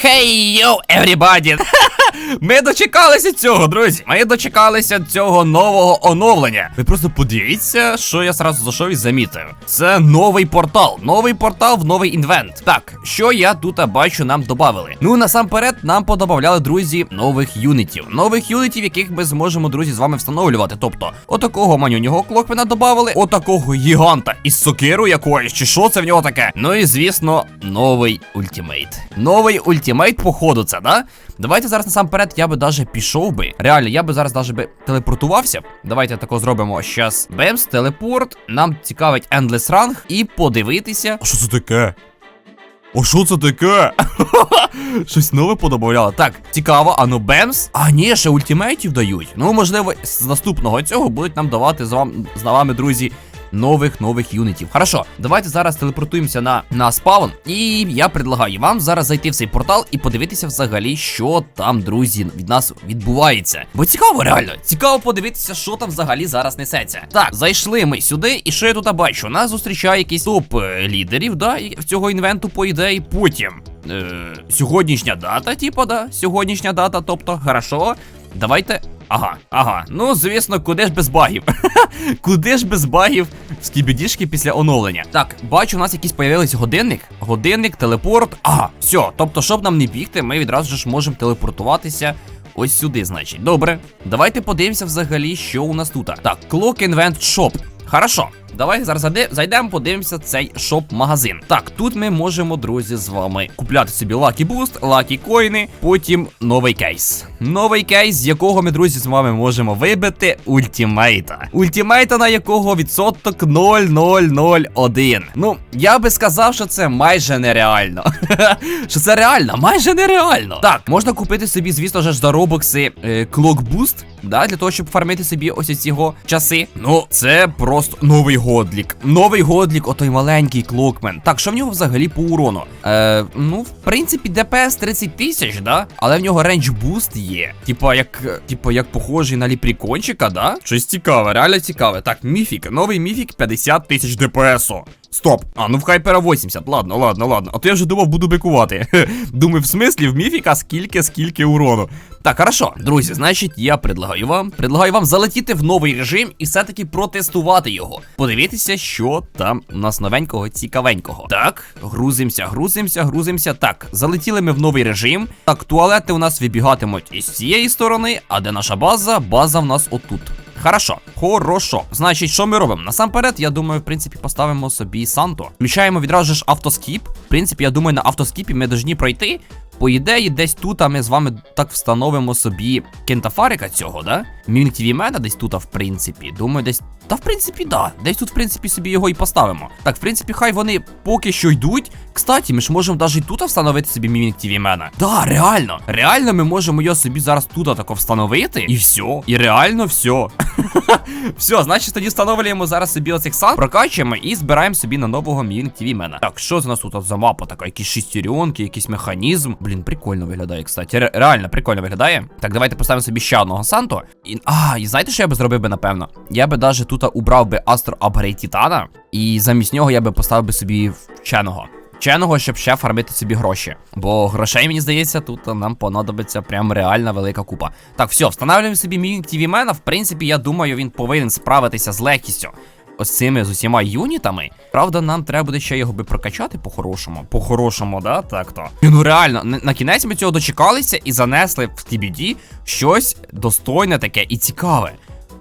Hey, yo, everybody! Ми дочекалися цього, друзі. Ми дочекалися цього нового оновлення. Ви просто подивіться, що я сразу зайшов і замітив. Це новий портал. Новий портал в новий інвент. Так, що я тут бачу, нам додавали. Ну насамперед, нам подобавляли, друзі, нових юнітів. Нових юнітів, яких ми зможемо, друзі, з вами встановлювати. Тобто, отакого манюнього клоквена додавали, отакого гіганта із сокиру якоїсь, чи що це в нього таке. Ну і звісно, новий ультимейт. Новий ультимейт, походу, це, да? Давайте зараз насамперед я би даже пішов би. Реально, я би зараз даже би телепортувався. Давайте тако зробимо. Щас. Бемс, телепорт. Нам цікавить Endless Rank і подивитися. А що це таке? О, що це таке? Щось нове подобавляло. Так, цікаво, а ну бемс. А ні, ще ультимейтів дають. Ну, можливо, з наступного цього будуть нам давати з вами, з вами, друзі. Нових нових юнітів. Хорошо, давайте зараз телепортуємося на, на спаун. І я предлагаю вам зараз зайти в цей портал і подивитися взагалі, що там, друзі, від нас відбувається. Бо цікаво, реально, цікаво подивитися, що там взагалі зараз несеться. Так, зайшли ми сюди, і що я тут бачу? Нас зустрічає якийсь топ е, лідерів, да, в цього інвенту, по ідеї. Потім е, сьогоднішня дата, типу, да, сьогоднішня дата, тобто, хорошо. Давайте. Ага, ага. Ну, звісно, куди ж без багів? куди ж без багів скібідішки після оновлення? Так, бачу, у нас якийсь появились годинник. Годинник, телепорт. Ага, все. Тобто, щоб нам не бігти, ми відразу ж можемо телепортуватися. Ось сюди, значить. Добре. Давайте подивимося взагалі, що у нас тут. Так, Clock Invent Shop. Хорошо. Давайте зараз зайдемо, подивимося цей шоп-магазин. Так, тут ми можемо, друзі, з вами купляти собі Lucky Boost, Lucky коїни, потім новий кейс. Новий кейс, з якого ми, друзі, з вами можемо вибити ультимейта. Ультимейта, на якого відсоток 0,001. Ну, я би сказав, що це майже нереально. що це реально, майже нереально. Так, можна купити собі, звісно ж, за робокси е, да, для того, щоб фармити собі ось ці його часи. Ну, це просто новий годлік. Новий годлік, отой маленький клокмен. Так, що в нього взагалі по урону? Е, ну, в принципі, ДПС 30 тисяч, да? Але в нього рейндж буст є. Типа, як, е, типа, як похожий на ліпрікончика, да? Щось цікаве, реально цікаве. Так, міфік, новий міфік 50 тисяч ДПСу. Стоп. А, ну в хайпера 80. Ладно, ладно, ладно. А то я вже думав, буду бикувати. Думаю, в смислі, в міфіка скільки, скільки урону. Так, хорошо, друзі, значить, я предлагаю вам, предлагаю вам залетіти в новий режим і все-таки протестувати його. Подивитися, що там у нас новенького, цікавенького. Так, грузимося, грузимося, грузимося. Так, залетіли ми в новий режим. Так, туалети у нас вибігатимуть із цієї сторони, а де наша база? База в нас отут. Хорошо, хорошо. Значить, що ми робимо? Насамперед, я думаю, в принципі, поставимо собі Санто. Включаємо відразу ж автоскіп. В принципі, я думаю, на автоскіпі ми повинні пройти. По ідеї, десь тут ми з вами так встановимо собі кентафарика цього, да? Мімік мена десь тут, в принципі. Думаю, десь. Та в принципі, да. Десь тут, в принципі, собі його і поставимо. Так, в принципі, хай вони поки що йдуть. Кстати, ми ж можемо навіть і тут встановити собі Мімік мена. Да, реально. Реально, ми можемо його собі зараз тут тако встановити. І все. І реально все. Все, значить, тоді встановлюємо зараз собі оцих сан, прокачуємо і збираємо собі на нового Мівінг TV мена. Так, що з нас тут за мапа така? Якісь шестеренки, якийсь механізм. Блін, прикольно виглядає, кстати. Ре- реально прикольно виглядає. Так, давайте поставимо собі ще одного Санто. І, а, і знаєте, що я би зробив би, напевно? Я би даже тут убрав би Астро Апгрейд Титана, і замість нього я би поставив би собі вченого. Вченого, щоб ще фармити собі гроші. Бо грошей, мені здається, тут нам понадобиться прям реальна велика купа. Так, все, встановлюємо собі мій TV мена. В принципі, я думаю, він повинен справитися з легкістю. Ось цими з усіма юнітами. Правда, нам треба буде ще його би прокачати по-хорошому. По-хорошому, да? Так то. Ну реально, на, кінець ми цього дочекалися і занесли в TBD щось достойне таке і цікаве.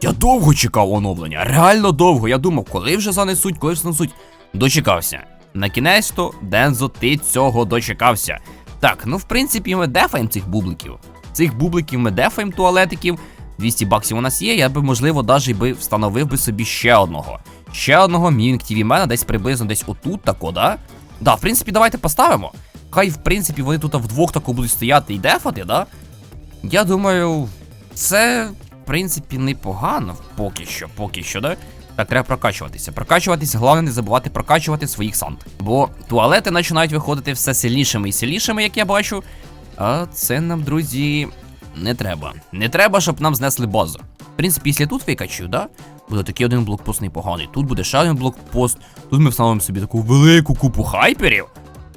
Я довго чекав оновлення, реально довго. Я думав, коли вже занесуть, коли вже занесуть. Дочекався. На кінець то, Дензо, ти цього дочекався. Так, ну в принципі, ми дефаємо цих бубликів. Цих бубликів ми дефаємо туалетиків. 200 баксів у нас є. Я би, можливо, навіть би встановив би собі ще одного. Ще одного Мівінг TV мена десь приблизно десь отут, тако, да? Да, в принципі, давайте поставимо. Хай, в принципі, вони тут вдвох тако будуть стояти і дефати, да? Я думаю, це, в принципі, непогано поки що, поки що, да? Так, треба прокачуватися. Прокачуватися, головне не забувати прокачувати своїх сант. Бо туалети починають виходити все сильнішими і сильнішими, як я бачу. А це нам, друзі, не треба. Не треба, щоб нам знесли базу. В принципі, після тут фейкачу, да? Буде такий один блокпост непоганий. Тут буде ще один блокпост. Тут ми встановимо собі таку велику купу хайперів.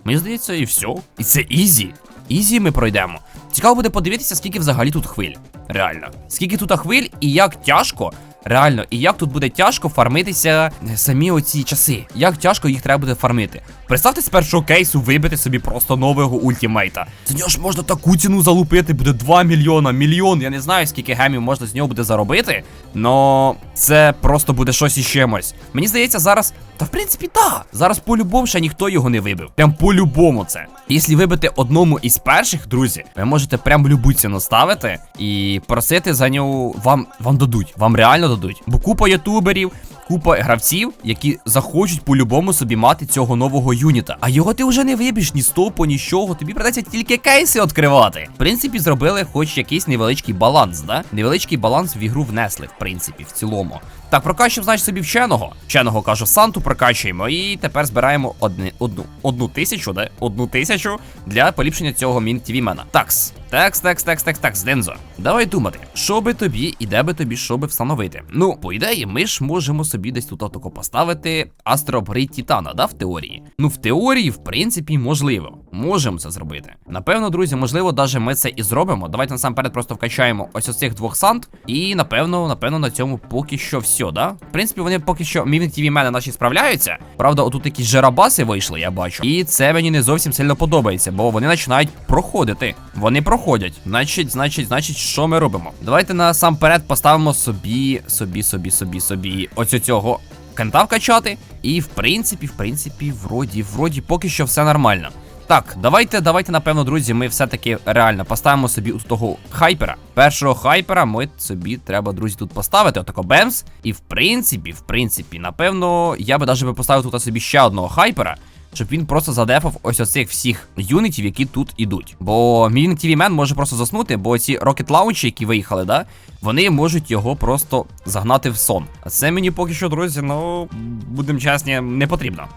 Мені здається, і все. І це ізі. Ізі ми пройдемо. Цікаво буде подивитися, скільки взагалі тут хвиль. Реально. Скільки тут хвиль і як тяжко. Реально, і як тут буде тяжко фармитися е, самі оці часи. Як тяжко їх треба буде фармити. Представте з першого кейсу вибити собі просто нового ультімейта. За нього ж можна таку ціну залупити, буде 2 мільйона, мільйон. Я не знаю, скільки гемів можна з нього буде заробити. Но це просто буде щось і чимось. Мені здається, зараз. Та в принципі, так. Зараз по-любому ще ніхто його не вибив. Прям по-любому це. Якщо вибити одному із перших, друзі, ви можете прям любу ціну ставити і просити за нього. Вам вам дадуть. Вам реально дадуть. Бо купа ютуберів, купа гравців, які захочуть по-любому собі мати цього нового юніта. А його ти вже не виб'єш ні стопу, ні з чого. Тобі придеться тільки кейси відкривати. В принципі, зробили хоч якийсь невеличкий баланс, да? Невеличкий баланс в ігру внесли, в принципі, в цілому. Так, прокачуємо, значить, собі вченого. Вченого кажу, Санту прокачуємо. І тепер збираємо одни, одну, одну тисячу, да? Одну тисячу для поліпшення цього мінтівімена. Такс. Такс, такс, такс, такс, такс, Дензо. Давай думати, що би тобі і де би тобі що би встановити. Ну, по ідеї, ми ж можемо собі десь тут отако поставити Астробрид Титана, да, в теорії. Ну, в теорії, в принципі, можливо. Можемо це зробити. Напевно, друзі, можливо, даже ми це і зробимо. Давайте насамперед просто вкачаємо ось оцих двох сант. І напевно, напевно, на цьому поки що все, да? В принципі, вони поки що тіві мене наші справляються. Правда, отут якісь жерабаси вийшли, я бачу. І це мені не зовсім сильно подобається, бо вони починають проходити. Вони проходять. Значить, значить, значить, що ми робимо? Давайте насамперед поставимо собі, собі, собі, собі, собі ось цього кента вкачати. І в принципі, в принципі, вроді, вроді, поки що все нормально. Так, давайте, давайте, напевно, друзі, ми все-таки реально поставимо собі у того хайпера. Першого хайпера ми собі треба, друзі, тут поставити. Отако бемс. І в принципі, в принципі, напевно, я би навіть поставив тут собі ще одного хайпера. Щоб він просто задефав ось оцих всіх юнітів, які тут ідуть. Бо мій Man може просто заснути, бо ці рокет лаунчі, які виїхали, да, вони можуть його просто загнати в сон. А це мені поки що, друзі, ну будемо чесні, не потрібно.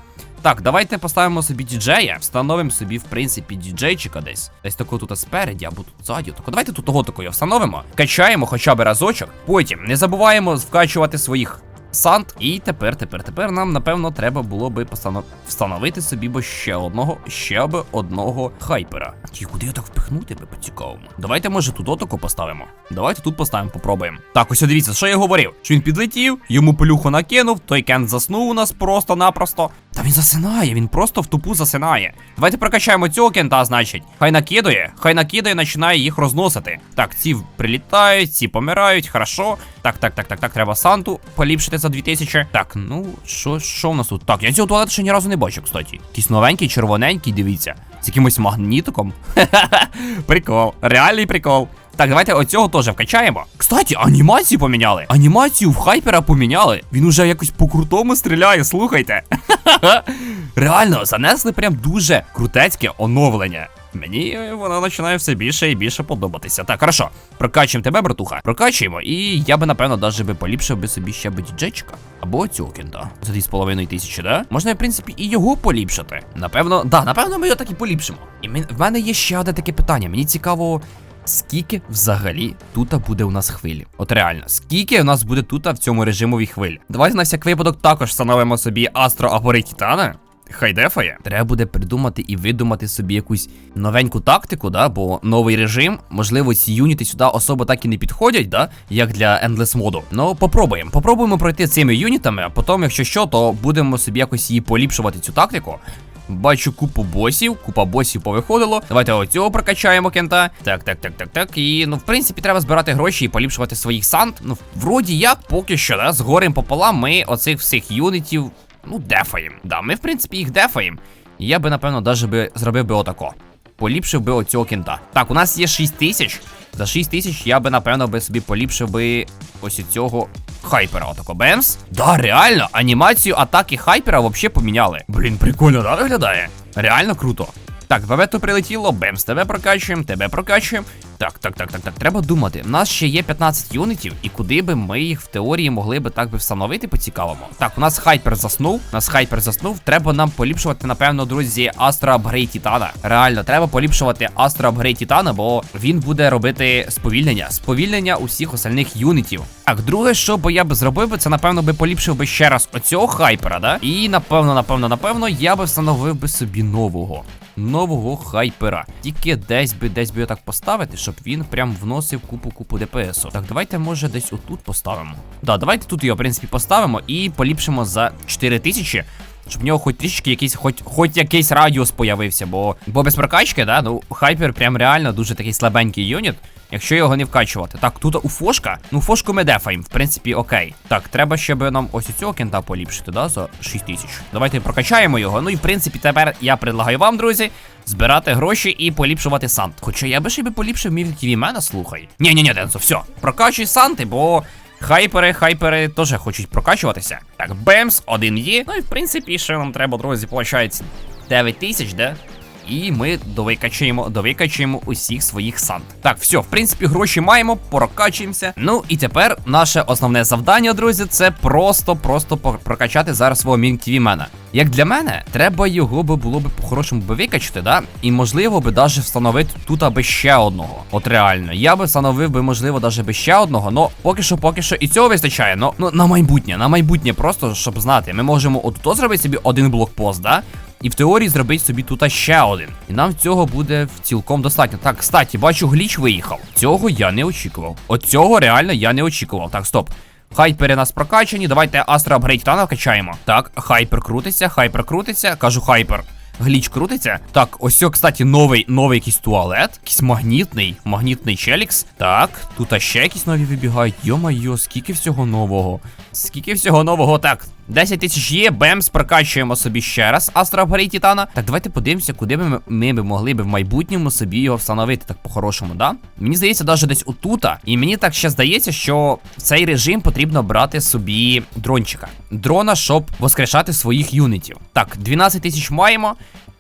Так, давайте поставимо собі діджея, встановимо собі, в принципі, діджейчика десь. Десь такого тут спереді, або тут ззаді. Тако. Давайте тут того такого встановимо. Качаємо хоча б разочок. Потім не забуваємо вкачувати своїх сант. І тепер, тепер, тепер нам, напевно, треба було би постанов... встановити собі бо ще одного, ще б одного хайпера. Ті, куди я так впихнути би по-цікавому? Давайте, може, тут отако поставимо. Давайте тут поставимо, попробуємо. Так, ось дивіться, що я говорив. Що він підлетів, йому плюху накинув, той кент заснув у нас просто-напросто. Та він засинає, він просто в тупу засинає. Давайте прокачаємо цього кента, значить. Хай накидує, хай накидає, починає їх розносити. Так, ці прилітають, ці помирають, хорошо. Так, так, так, так, так, треба Санту поліпшити за 2000. Так, ну, що що в нас тут? Так, я цього туалету ще ні разу не бачив, кстати. Якийсь новенький, червоненький, дивіться. З якимось магнітиком. Прикол, реальний прикол. Так, давайте оцього теж вкачаємо. Кстати, анімацію поміняли. Анімацію в хайпера поміняли. Він уже якось по-крутому стріляє, слухайте. Реально, занесли прям дуже крутецьке оновлення. Мені воно починає все більше і більше подобатися. Так, хорошо. Прокачуємо тебе, братуха. Прокачуємо. І я би, напевно, навіть би поліпшив би собі ще би діджейчика. Або цього кента. За 2,5 тисячі, да? Можна, в принципі, і його поліпшити. Напевно, да, напевно, ми його так і поліпшимо. І в мене є ще одне таке питання. Мені цікаво. Скільки взагалі тут буде у нас хвилі? От реально, скільки у нас буде тут в цьому режимовій хвилі? Давайте на всяк випадок також встановимо собі Астро або Титана. Хай дефає. Треба буде придумати і видумати собі якусь новеньку тактику, да, бо новий режим, можливо, ці юніти сюди особо так і не підходять, да, як для Endless моду. Ну, попробуємо. Попробуємо пройти цими юнітами, а потім, якщо що, то будемо собі якось її поліпшувати, цю тактику. Бачу купу босів, купа босів повиходило. Давайте оцього прокачаємо кента. Так, так, так, так, так. І ну, в принципі, треба збирати гроші і поліпшувати своїх сант. Ну, вроді як, поки що, да, з горем пополам ми оцих всіх юнітів, ну, дефаємо. Да, ми, в принципі, їх дефаємо. Я би, напевно, даже би зробив би отако. Поліпшив би оцього кінта. Так, у нас є 6 тисяч. За 6 тисяч я би, напевно, би собі поліпшив би ось цього хайпера. Отако бемс. Да, реально, анімацію атаки хайпера взагалі поміняли. Блін, прикольно, да, виглядає? Реально круто. Так, бабето прилетіло, бемс, тебе прокачуємо, тебе прокачуємо. Так, так, так, так, так. Треба думати. У нас ще є 15 юнітів, і куди би ми їх в теорії могли би так би встановити по-цікавому. Так, у нас хайпер заснув. У нас хайпер заснув. Треба нам поліпшувати, напевно, друзі, Астро Апгрейд Титана. Реально, треба поліпшувати Астро Апгрейд Титана, бо він буде робити сповільнення. Сповільнення усіх остальних юнітів. Так, друге, що би я би зробив це напевно би поліпшив би ще раз оцього хайпера, да? І напевно, напевно, напевно, я би встановив би собі нового. Нового хайпера. Тільки десь би десь би так поставити, щоб він прям вносив купу-купу ДПСу. Так, давайте, може, десь отут поставимо. Да, давайте тут його, в принципі, поставимо і поліпшимо за 4000. Щоб в нього хоч трішки якийсь, хоч, хоч якийсь радіус появився, бо бо без прокачки, да, ну хайпер прям реально дуже такий слабенький юніт, якщо його не вкачувати. Так, тут у фошка, ну фошку ми дефаємо, в принципі, окей. Так, треба щоб нам ось цього кента поліпшити, да, за 6 тисяч. Давайте прокачаємо його. Ну і в принципі, тепер я предлагаю вам, друзі, збирати гроші і поліпшувати сант. Хоча я би ще би поліпшив мій мене, слухай. Ні, ні, ні, Денсо, все, прокачуй санти, бо. Хайпери, хайпери теж хочуть прокачуватися. Так, Бемс, один є. Ну і в принципі, ще нам треба, друзі, получається 9 тисяч, де? І ми довикачуємо, довикачуємо усіх своїх сант. Так, все, в принципі, гроші маємо, прокачуємося. Ну і тепер наше основне завдання, друзі, це просто-просто прокачати зараз свого мінтівімена. Як для мене, треба його би було б по-хорошому би викачати, да? І можливо би даже встановити тут аби ще одного. От реально, я би встановив би, можливо, даже би ще одного, но поки що, поки що і цього вистачає. Ну, ну на майбутнє, на майбутнє, просто щоб знати, ми можемо отут зробити собі один блокпост, да? І в теорії зробити собі тут ще один. І нам цього буде цілком достатньо. Так, кстати, бачу, гліч виїхав. Цього я не очікував. От цього реально я не очікував. Так, стоп. Хайпери нас прокачані. Давайте Астра Апгрейд Тана качаємо. Так, хайпер крутиться, хайпер крутиться. Кажу хайпер. Гліч крутиться. Так, ось, о, кстати, новий новий якийсь туалет. Якийсь магнітний, магнітний челікс. Так, тут ще якісь нові вибігають. Йо-майо, скільки всього нового. Скільки всього нового. Так, 10 тисяч є, бемс, прокачуємо собі ще раз Астра Грей Титана. Так, давайте подивимося, куди ми, ми би могли би в майбутньому собі його встановити так по-хорошому, да? Мені здається, навіть десь отута. І мені так ще здається, що в цей режим потрібно брати собі дрончика. Дрона, щоб воскрешати своїх юнітів. Так, 12 тисяч маємо.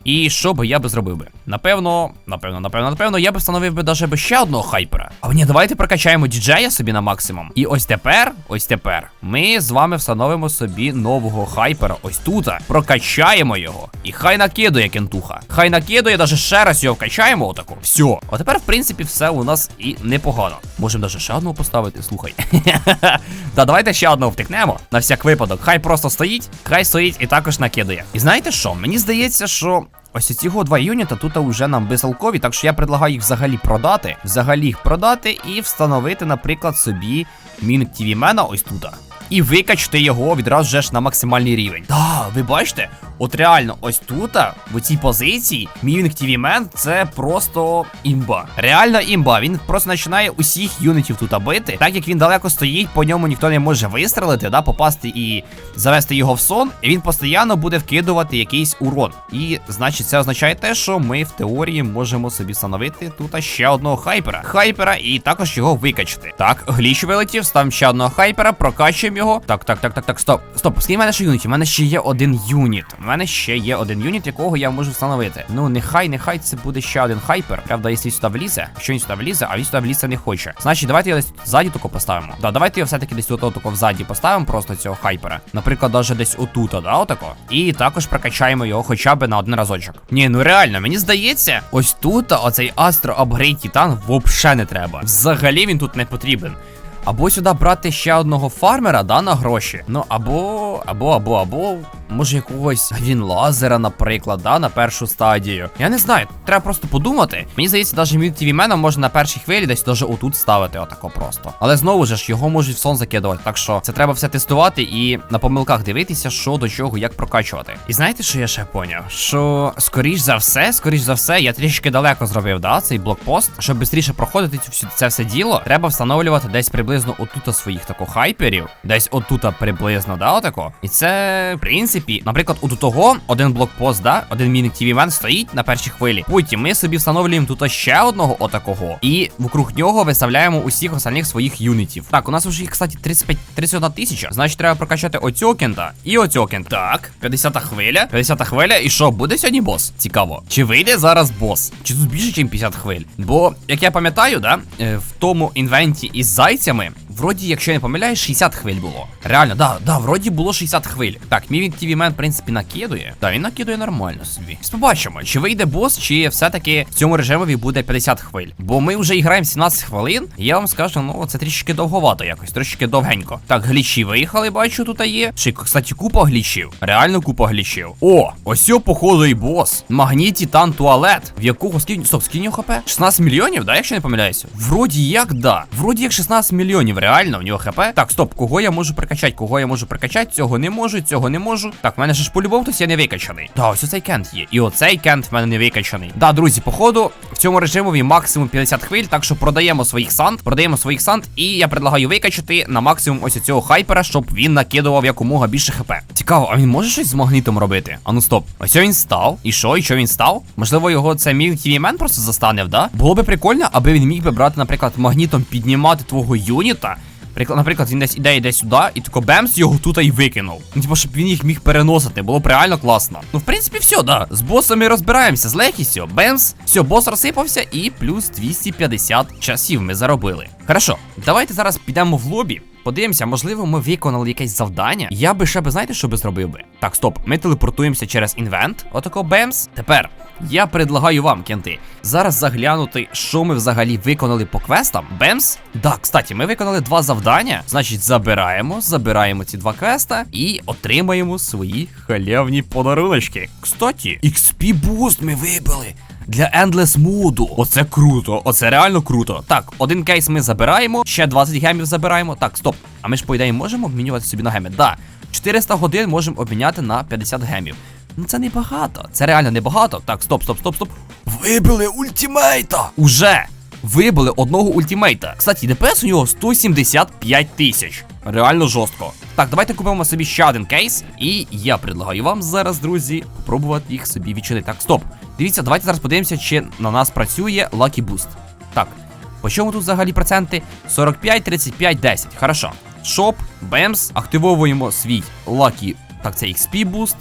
І що би я би зробив би? Напевно, напевно, напевно, напевно, я би встановив би даже би ще одного хайпера. А ні, давайте прокачаємо діджея собі на максимум. І ось тепер, ось тепер, ми з вами встановимо собі нового хайпера. Ось тут. Прокачаємо його. І хай накидує кентуха. Хай накидує, даже ще раз його вкачаємо. Отаку. Все. А тепер, в принципі, все у нас і непогано. Можемо даже ще одного поставити, слухай. Та давайте ще одного втикнемо. На всяк випадок. Хай просто стоїть, хай стоїть і також накидує. І знаєте що? Мені здається, що. Ось ці два юніта тут вже нам безалкові, так що я предлагаю їх взагалі продати, взагалі їх продати і встановити, наприклад, собі Мінк Тівімена ось тут. І викачати його відразу же ж на максимальний рівень. Да, ви бачите? От реально, ось тут, в цій позиції, Мівінг Man це просто імба. Реально імба. Він просто починає усіх юнітів тут бити. Так як він далеко стоїть, по ньому ніхто не може вистрелити, да, попасти і завести його в сон. І він постійно буде вкидувати якийсь урон. І значить, це означає те, що ми в теорії можемо собі встановити тут ще одного хайпера. Хайпера, і також його викачати. Так, гліч вилетів, ставимо ще одного хайпера, прокачуємо його. Так, так, так, так, так, стоп. Стоп, скільки в мене ще юнітів? У мене ще є один юніт. У мене ще є один юніт, якого я можу встановити. Ну, нехай, нехай це буде ще один хайпер. Правда, якщо він сюди влізе, якщо він сюди влізе, а він сюди влізе не хоче. Значить, давайте його десь ззаді тако поставимо. Да, давайте його все-таки десь ото тако взаді поставимо, просто цього хайпера. Наприклад, навіть десь отут, да, отако. І також прокачаємо його хоча б на один разочок. Ні, ну реально, мені здається, ось тут оцей Астро Upgrade Титан взагалі не треба. Взагалі він тут не потрібен. Або сюди брати ще одного фармера, да, на гроші. Ну, або, або, або, або може якогось лазера, наприклад, да, на першу стадію. Я не знаю, треба просто подумати. Мені здається, навіть мультивімена можна на першій хвилі десь даже отут ставити, отако просто. Але знову ж його можуть в сон закидувати. Так що це треба все тестувати і на помилках дивитися, що до чого, як прокачувати. І знаєте, що я ще поняв? Що скоріш за все, скоріш за все, я трішки далеко зробив, да, цей блокпост. Щоб швидше проходити це все діло, треба встановлювати десь приблизно отута своїх тако хайперів. Десь отута приблизно, да, отако. І це, в принципі наприклад, у того один блокпост, да, один мінік тв стоїть на першій хвилі. Потім ми собі встановлюємо тут ще одного отакого, і вокруг нього виставляємо усіх остальних своїх юнітів. Так, у нас вже їх, кстати, 35 31 тисяча. Значить, треба прокачати оцього кента і оцього кента. Так, 50 хвиля. 50 хвиля. І що, буде сьогодні бос? Цікаво. Чи вийде зараз бос? Чи тут більше, ніж 50 хвиль? Бо, як я пам'ятаю, да, е, в тому інвенті із зайцями хвилями. Вроді, якщо я не помиляюсь, 60 хвиль було. Реально, да, да, вроді було 60 хвиль. Так, мій TV Man, в принципі, накидує. Та він накидує нормально собі. Побачимо, чи вийде бос, чи все-таки в цьому режимові буде 50 хвиль. Бо ми вже граємо 17 хвилин. І я вам скажу, ну це трішки довговато якось, трішки довгенько. Так, глічі виїхали, бачу, тут є. Ще, кстати, купа глічів. Реально купа глічів. О, ось о, походу, і бос. Магніт Титан туалет. В якого скільки. Стоп, нього хп? 16 мільйонів, да, якщо не помиляюся? Вроді як, да. Вроді як 16 мільйонів, реально, в нього хп. Так, стоп, кого я можу прокачати? Кого я можу прокачати? Цього не можу, цього не можу. Так, в мене ж по-любому хтось є не викачаний. Та, ось оцей кент є. І оцей кент в мене не викачаний. Да, друзі, походу, в цьому режимові максимум 50 хвиль, так що продаємо своїх санд, продаємо своїх санд, і я предлагаю викачати на максимум ось цього хайпера, щоб він накидував якомога більше хп. Цікаво, а він може щось з магнітом робити? А ну стоп. Ось він став. І що? І що він став? Можливо, його це мій тівімен просто застанев, да? Було би прикольно, аби він міг би брати, наприклад, магнітом піднімати твого юніта. Приклад, наприклад, він десь іде, йде сюди, і тако бемс його тут і викинув. Ну, типу, щоб він їх міг переносити, було б реально класно. Ну, в принципі, все, да. З босами розбираємося з легкістю. Бемс, все, бос розсипався, і плюс 250 часів ми заробили. Хорошо, давайте зараз підемо в лобі. Подивимося, можливо, ми виконали якесь завдання. Я би ще би, знаєте, що би зробив би? Так, стоп, ми телепортуємося через інвент. Отако бемс. Тепер я предлагаю вам, кенти, зараз заглянути, що ми взагалі виконали по квестам. Бемс. Да, кстати, ми виконали два завдання. Значить, забираємо, забираємо ці два квеста і отримаємо свої халявні подаруночки. Кстати, XP буст ми вибили. Для Endless моду. Оце круто, оце реально круто. Так, один кейс ми забираємо, ще 20 гемів забираємо. Так, стоп. А ми ж, по ідеї, можемо обмінювати собі на геми? Да. 400 годин можемо обміняти на 50 гемів. Ну це небагато. Це реально небагато. Так, стоп, стоп, стоп, стоп. Вибили ультимейта! Уже! Вибили одного ультимейта. Кстати, ДПС у нього 175 тисяч. Реально жорстко. Так, давайте купимо собі ще один кейс. І я предлагаю вам зараз, друзі, спробувати їх собі відчинити. Так, стоп. Дивіться, давайте зараз подивимося, чи на нас працює Lucky Boost. Так, по чому тут взагалі проценти? 45, 35, 10. Хорошо. Шоп, Бемс, активовуємо свій Lucky, так, це XP Boost.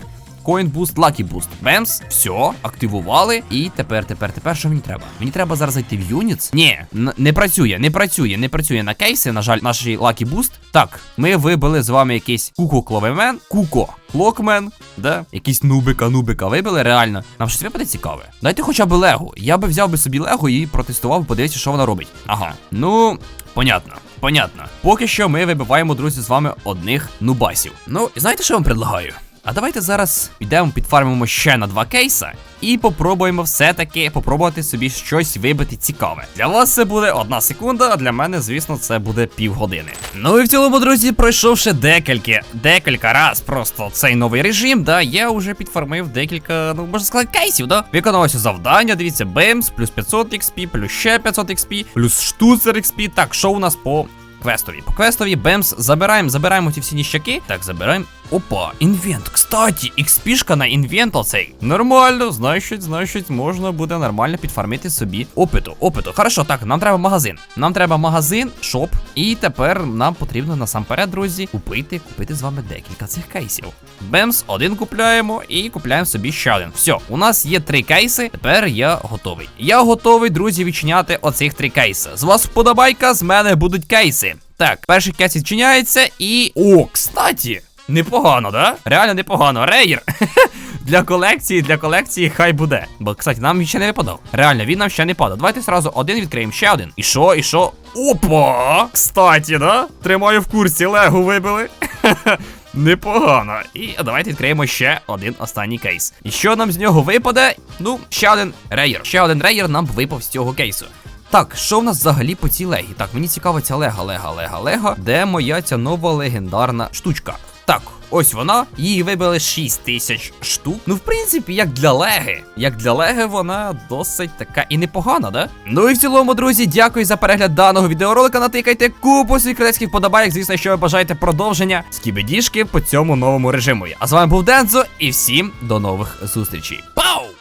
Coin Boost, Lucky Boost. Бемс, все, активували. І тепер, тепер, тепер, що мені треба? Мені треба зараз зайти в Юніц. Ні, не працює, не працює, не працює на кейси, на жаль, наш Lucky Boost. Так, ми вибили з вами якийсь Куко Кловемен, Куко Клокмен, да? Якийсь нубика, нубика вибили, реально. Нам щось випаде цікаве. Дайте хоча б Лего. Я би взяв би собі Лего і протестував, подивитися, що вона робить. Ага. Ну, понятно. Понятно. Поки що ми вибиваємо, друзі, з вами одних нубасів. Ну, знаєте, що я вам предлагаю? А давайте зараз підемо підфармимо ще на два кейса і попробуємо все-таки попробувати собі щось вибити цікаве. Для вас це буде одна секунда, а для мене, звісно, це буде півгодини. Ну і в цілому, друзі, пройшовши декілька, декілька раз просто цей новий режим, да, я вже підфармив декілька, ну можна сказати, кейсів, да. Виконалося завдання, дивіться, бемс, плюс 500 XP, плюс ще 500 XP, плюс штуцер XP. Так, що у нас по квестові. По квестові Бемс забираємо, забираємо ті всі ніщаки. Так, забираємо. Опа, інвент. Кстати, XP-шка на інвент оцей. Нормально, значить, значить, можна буде нормально підфармити собі опиту. Опиту. Хорошо, так, нам треба магазин. Нам треба магазин, шоп. І тепер нам потрібно насамперед, друзі, купити, купити з вами декілька цих кейсів. Бемс, один купляємо і купляємо собі ще один. Все, у нас є три кейси. Тепер я готовий. Я готовий, друзі, відчиняти оцих три кейси. З вас вподобайка, з мене будуть кейси. Так, перший кейс відчиняється і. О, кстати! Непогано, да? Реально непогано. Рейер. для колекції, для колекції хай буде. Бо, кстати, нам ще не випадав. Реально, він нам ще не падав. Давайте сразу один відкриємо, ще один. І що, і що? Опа! Кстати, да? Тримаю в курсі, лего вибили. Непогано. І давайте відкриємо ще один останній кейс. І що нам з нього випаде? Ну, ще один рейер. Ще один рейер нам випав з цього кейсу. Так, що в нас взагалі по цій легі? Так, мені цікаво ця лега, лега, лега, лега. Де моя ця нова легендарна штучка? Так, ось вона. Її вибили 6 тисяч штук. Ну, в принципі, як для леги. Як для леги, вона досить така і непогана, да? Ну і в цілому, друзі, дякую за перегляд даного відеоролика. Натикайте купу свій подобайок. Звісно, що ви бажаєте продовження скібедішки по цьому новому режиму. А з вами був Дензо, і всім до нових зустрічей. Па!